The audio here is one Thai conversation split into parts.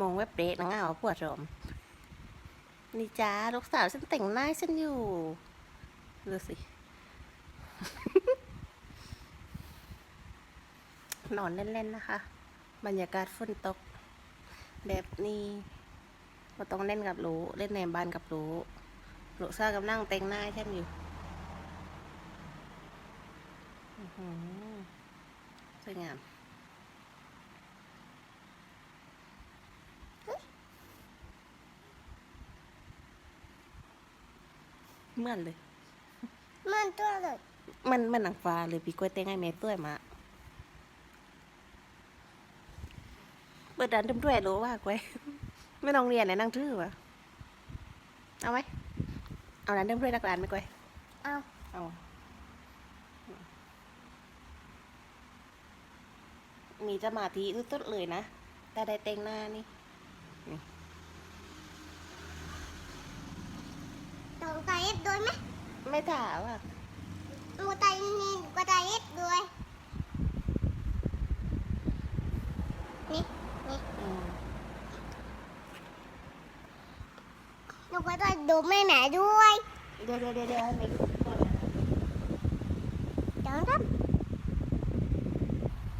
มองเว็บเดทนะง่าวปวดรมนี่จ้าลูกสาวฉันแต่งหน้าฉันอยู่ ดูสิ นอนเล่น ๆ นะคะ บรรยากาศฝนตก แบบนี้เราต้องเล่นกับรู้เล่นในบ้านกับรู้ลูกสาวกำลังแต่งหน้าฉันอยู่อือหือสวยงาม เหมือนเลย มันตัวเลยมันมันหนังฟ้าเลยพี่กล้วยเต้งให้แม่ต้วยมาเปิดดันเต็มด้วยรู้ว่ากล้วยไม่ต้องเรียนเลยนั่งทื่อวะเอาไหมเอาดันเต็มด้วยรักร้านไหมกล้วยเอาเอามีสมาธิสุดๆเลยนะแต่ได้เต็งหน้านี่ ไม่ถามอะดูตายนี่ดูตายเอ็ดด้วยนี่นี่ดูก็ต้องดูแม่หม่ด้วยเดี๋ยวเดี๋ยวเดี๋ยวเดี๋ไม่จังครับ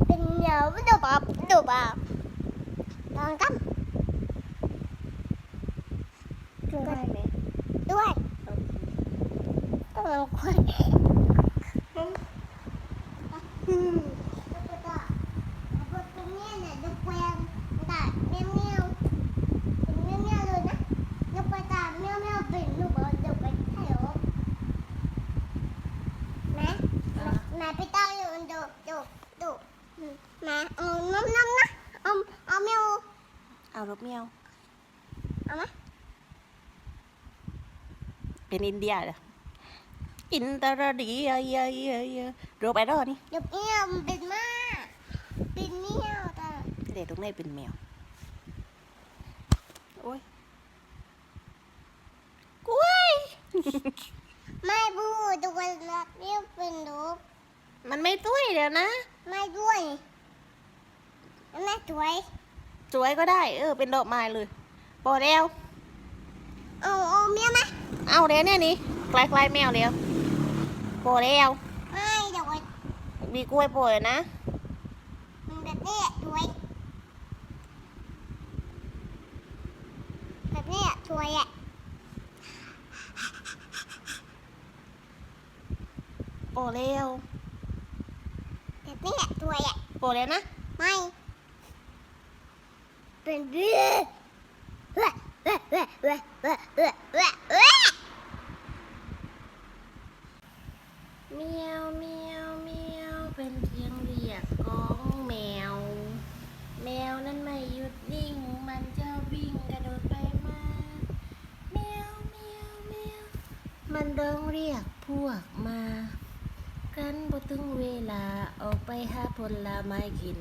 เป็นเหนียวดูบับดูบับจังครับ Good. mà ông năm năm đó ông ông mèo à rụp mèo ông á. Bên India rồi. อินตรดีเอะเยอะเยอะดูไปรอนี่ดี๋ยวเอี้ยมเป็นมาเป็นเมี้ยวแต่เด็กตรงนี้เป็นแมวโอ้ยกล้ยไม่พูดตัวนักเรียเป็นรูปมันไม่ตุ้ยเดี๋ยวนะ ไม่ด้วยไม่สวยสวยก็ได้ เออ เป็นดอกไม้เลยปอดแล้วเอาเอาเมียไหมเอาเดี๋ยวเนี่ยนี่กลายกลายแมวแล้ว พอแล้ว ไม่เดี๋ยวไว้มีกล้วยโปรยนะมันแบบนี้สวยแบบนี้สวยอะพอแล้วแบบนี้สวยอะพอแล้วนะ ไม่เป็นเรื่อง ร้องเรียกพวกมา กันบ่ถึงเวลาออกไปหาผลไม้กิน